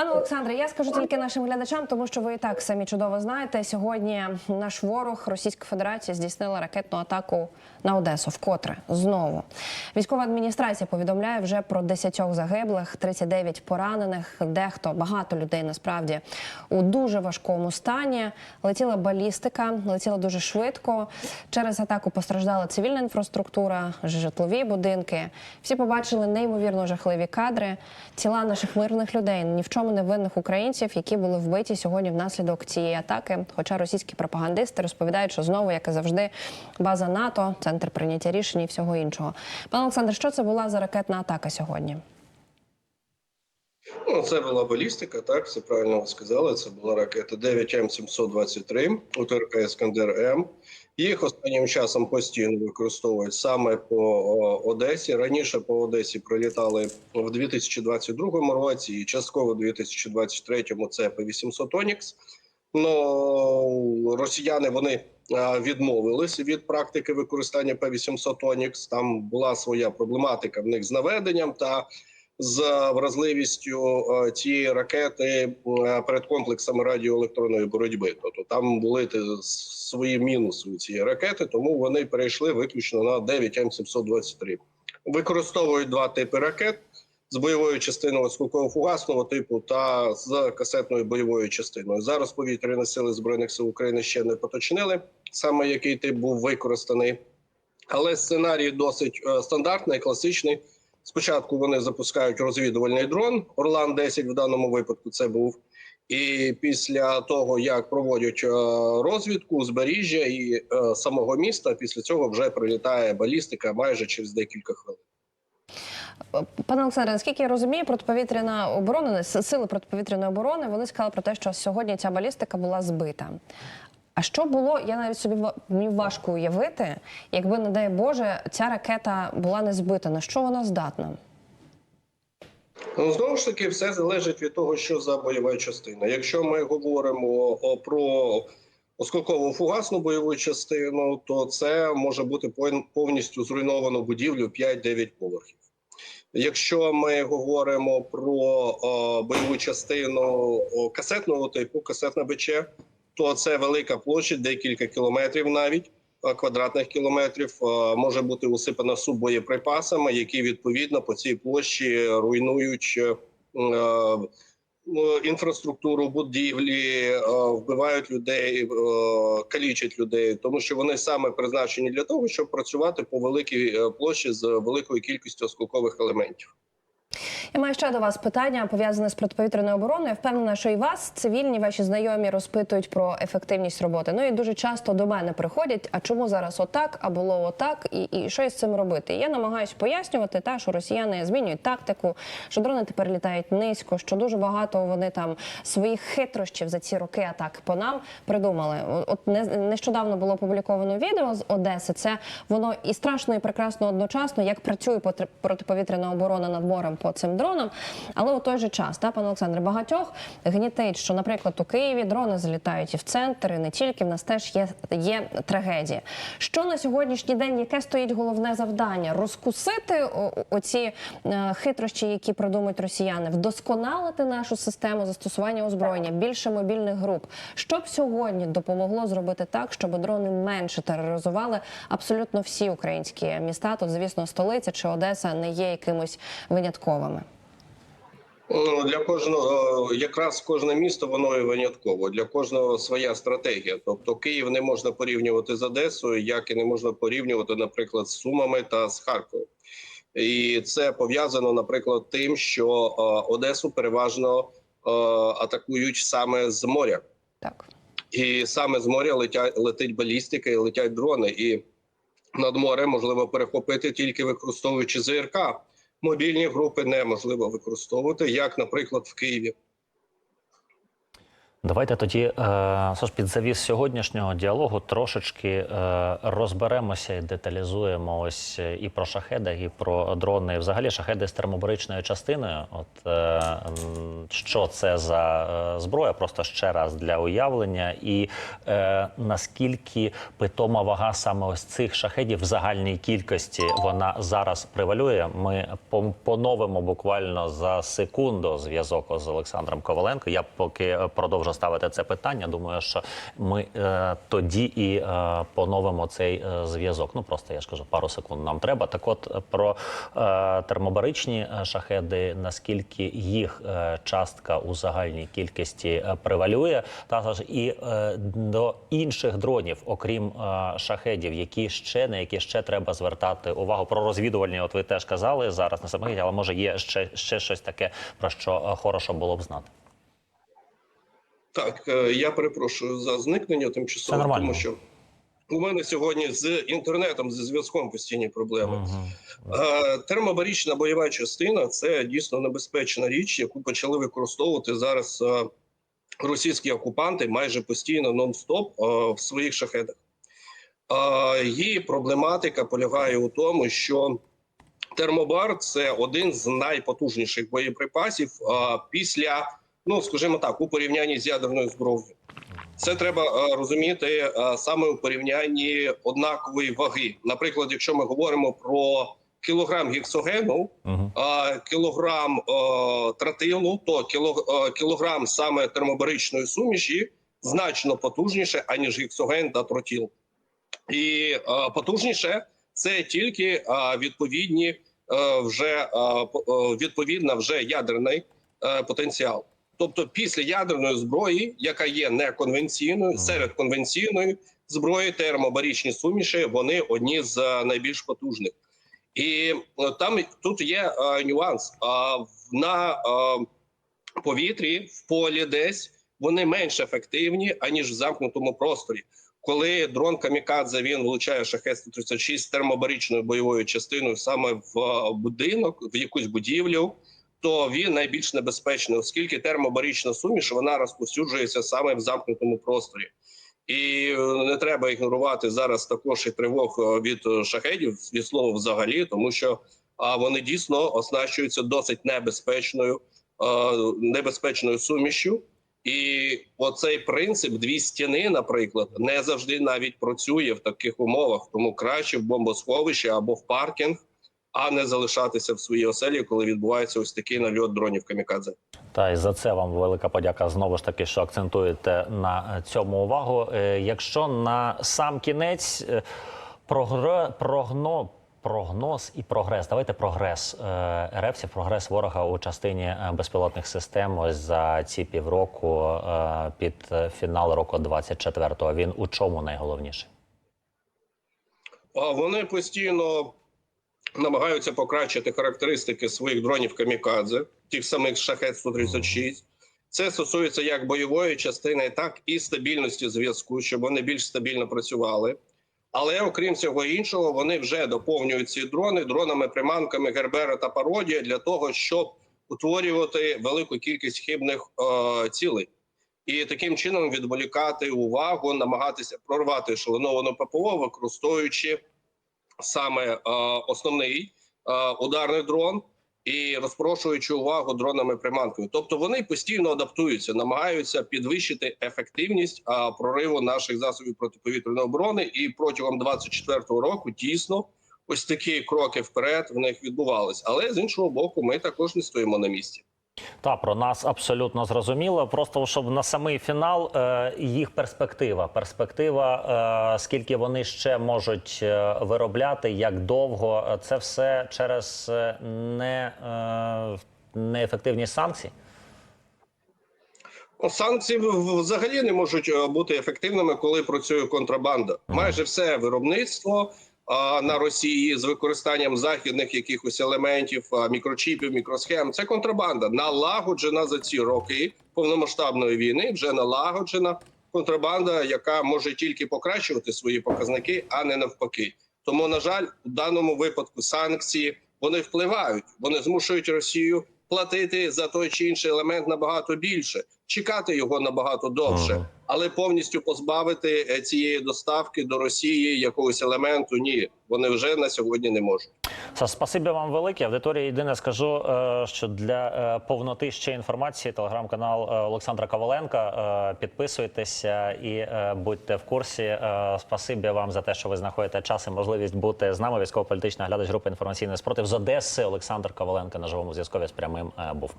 Пане Олександре, я скажу тільки нашим глядачам, тому що ви і так самі чудово знаєте. Сьогодні наш ворог Російська Федерація здійснила ракетну атаку на Одесу. Вкотре знову військова адміністрація повідомляє вже про 10 загиблих, 39 поранених. Дехто багато людей насправді у дуже важкому стані. Летіла балістика, летіла дуже швидко. Через атаку постраждала цивільна інфраструктура, житлові будинки. Всі побачили неймовірно жахливі кадри. Тіла наших мирних людей, ні в чому не винних українців, які були вбиті сьогодні внаслідок цієї атаки. Хоча російські пропагандисти розповідають, що знову, як і завжди, база НАТО, центр прийняття рішень і всього іншого. Пане Олександр, що це була за ракетна атака сьогодні? Ну, це була балістика, так все правильно ви сказали. Це була ракета 9М723 УТРК Іскандер М. Їх останнім часом постійно використовують саме по Одесі. Раніше по Одесі прилітали в 2022 році і частково в 2023 це П-800 Онікс. Ну росіяни вони відмовились від практики використання П-800 Онікс. Там була своя проблематика в них з наведенням та з вразливістю е, цієї ракети е, перед комплексами радіоелектронної боротьби. Тобто там були свої мінуси у цієї ракети, тому вони перейшли виключно на 9М723. Використовують два типи ракет з бойовою частиною осколково-фугасного типу та з касетною бойовою частиною. Зараз повітряні сили збройних сил України ще не поточнили саме який тип був використаний, але сценарій досить е, стандартний, класичний. Спочатку вони запускають розвідувальний дрон Орлан 10 в даному випадку це був. І після того, як проводять е, розвідку узбережжя і е, самого міста, після цього вже прилітає балістика майже через декілька хвилин. Пане Олександре, наскільки я розумію, протиповітряна оборона, сили протиповітряної оборони, вони сказали про те, що сьогодні ця балістика була збита. А що було, я навіть собі мені важко уявити, якби, не дай Боже, ця ракета була не збита. На що вона здатна? Ну, знову ж таки, все залежить від того, що за бойова частина. Якщо ми говоримо про осколково фугасну бойову частину, то це може бути повністю зруйновано будівлю 5-9 поверхів. Якщо ми говоримо про о, бойову частину касетного типу, касетна БЧ, то це велика площа, декілька кілометрів навіть е, квадратних кілометрів, е, може бути усипана суббоєприпасами, які відповідно по цій площі руйнують е, е, ну, інфраструктуру будівлі, е, вбивають людей, е, калічать людей, тому що вони саме призначені для того, щоб працювати по великій е, площі з великою кількістю осколкових елементів. Я маю ще до вас питання пов'язане з протиповітряною обороною. Я впевнена, що і вас цивільні ваші знайомі розпитують про ефективність роботи. Ну і дуже часто до мене приходять. А чому зараз отак, а було отак, і, і що із цим робити? Я намагаюся пояснювати, та що росіяни змінюють тактику, що дрони тепер літають низько, що дуже багато вони там своїх хитрощів за ці роки атак по нам придумали. От не, нещодавно було опубліковано відео з Одеси. Це воно і страшно, і прекрасно одночасно, як працює протиповітряна оборона над морем по цим дронам. Але у той же час, та пане Олександре, багатьох гнітить, що, наприклад, у Києві дрони залітають і в центр, і не тільки в нас теж є, є трагедія. Що на сьогоднішній день, яке стоїть головне завдання? Розкусити оці е, хитрощі, які придумують росіяни, вдосконалити нашу систему застосування озброєння, більше мобільних груп. Що б сьогодні допомогло зробити так, щоб дрони менше тероризували абсолютно всі українські міста? Тут, звісно, столиця чи Одеса не є якимось винятковими. Ну, для кожного якраз кожне місто воно і винятково. Для кожного своя стратегія. Тобто Київ не можна порівнювати з Одесою, як і не можна порівнювати, наприклад, з Сумами та з Харковом. І це пов'язано, наприклад, тим, що е, Одесу переважно е, атакують саме з моря, Так. і саме з моря летять летить балістика і летять дрони. І над морем можливо перехопити тільки використовуючи ЗРК. Мобільні групи неможливо використовувати, як, наприклад, в Києві. Давайте тоді, е, Саш, під завіс сьогоднішнього діалогу трошечки е, розберемося і деталізуємо ось е, і про шахеди, і про дрони. Взагалі шахеди з термобаричною частиною. От що це за зброя? Просто ще раз для уявлення, і наскільки питома вага саме ось цих шахедів в загальній кількості вона зараз превалює. Ми поновимо буквально за секунду зв'язок з Олександром Коваленко. Я поки е, продовжу ставити це питання. Думаю, що ми е, тоді і е, поновимо цей е, зв'язок. Ну просто я ж кажу, пару секунд нам треба. Так, от е, про е, термобаричні е, шахеди, наскільки їх е, частка у загальній кількості е, превалює, також і е, до інших дронів, окрім е, шахедів, які ще на які ще треба звертати увагу. Про розвідувальні, от ви теж казали зараз на самих, але може є ще, ще щось таке, про що хорошо було б знати. Так, е, я перепрошую за зникнення тимчасово, тому що у мене сьогодні з інтернетом, зі зв'язком постійні проблеми. Мгм. Е, Термобарічна бойова частина це дійсно небезпечна річ, яку почали використовувати зараз е, російські окупанти майже постійно нон-стоп в своїх шахедах. Її проблематика полягає у тому, що термобар це один з найпотужніших боєприпасів після, ну скажімо так, у порівнянні з ядерною зброєю. Це треба е, розуміти е, саме у порівнянні однакової ваги. Наприклад, якщо ми говоримо про кілограм гексогену, Мгм. а кілограм е, тротилу, то кілограм саме термобаричної суміші значно потужніше, аніж гексоген та тротіл. І потужніше це тільки відповідні вже по- відповідно вже ядерний потенціал. Тобто, після ядерної зброї, яка є неконвенційною, серед конвенційної зброї, термобарічні суміші, вони одні з е, найбільш потужних. І е, там тут є е, нюанс. А на е, повітрі, в полі десь вони менш ефективні, аніж в замкнутому просторі. Коли дрон Камікадзе він влучає шахет 136 з термобаричною бойовою частиною саме в будинок, в якусь будівлю, то він найбільш небезпечний, оскільки термобарична суміш вона розповсюджується саме в замкнутому просторі. І е, не треба ігнорувати зараз також і тривог е, від е, шахедів від слова взагалі, тому що вони дійсно оснащуються досить небезпечною, небезпечною сумішю. І оцей принцип дві стіни, наприклад, не завжди навіть працює в таких умовах. Тому краще в бомбосховище або в паркінг, а не залишатися в своїй оселі, коли відбувається ось такий нальот дронів камікадзе. Та й за це вам велика подяка знову ж таки, що акцентуєте на цьому увагу. Е, Якщо на сам кінець е, прогре, прогно, прогноз і прогрес, давайте прогрес е, РФ, прогрес ворога у частині безпілотних систем. Ось за ці півроку під фінал року 24-го. Він у чому найголовніший? Вони постійно намагаються покращити характеристики своїх дронів камікадзе, тих самих шахет 136 Це стосується як бойової частини, так і стабільності зв'язку, щоб вони більш стабільно працювали. Але окрім цього іншого, вони вже доповнюють ці дрони дронами, приманками Гербера та пародія для того, щоб утворювати велику кількість хибних е, цілей. І таким чином відволікати увагу, намагатися прорвати шаленовану ППО, використовуючи саме е, основний е, ударний дрон і розпрошуючи увагу дронами приманкою. Тобто вони постійно адаптуються, намагаються підвищити ефективність е, прориву наших засобів протиповітряної оборони. І протягом 24-го року дійсно ось такі кроки вперед в них відбувались. Але з іншого боку, ми також не стоїмо на місці. Та про нас абсолютно зрозуміло. Просто щоб на самий фінал е, їх перспектива. Перспектива, е, скільки вони ще можуть е, виробляти, як довго це все через не, неефективність санкцій. Санкції взагалі не можуть бути ефективними, коли працює контрабанда. Майже все виробництво на Росії з використанням західних якихось елементів, мікрочіпів, мікросхем. Це контрабанда налагоджена за ці роки повномасштабної війни. Вже налагоджена контрабанда, яка може тільки покращувати свої показники, а не навпаки. Тому, на жаль, у даному випадку санкції вони впливають, вони змушують Росію платити за той чи інший елемент набагато більше, чекати його набагато довше. Але повністю позбавити е, цієї доставки до Росії якогось елементу. Ні, вони вже на сьогодні не можуть. Спасибі вам велике. Аудиторії єдине скажу, е, що для е, повноти ще інформації телеграм-канал Олександра Коваленка. Підписуйтеся і будьте в курсі. Спасибі вам за те, що ви знаходите час і можливість бути з нами. Військово-політична глядач групи інформаційний спротив з Одеси. Олександр Коваленко на живому зв'язкові з прямим був.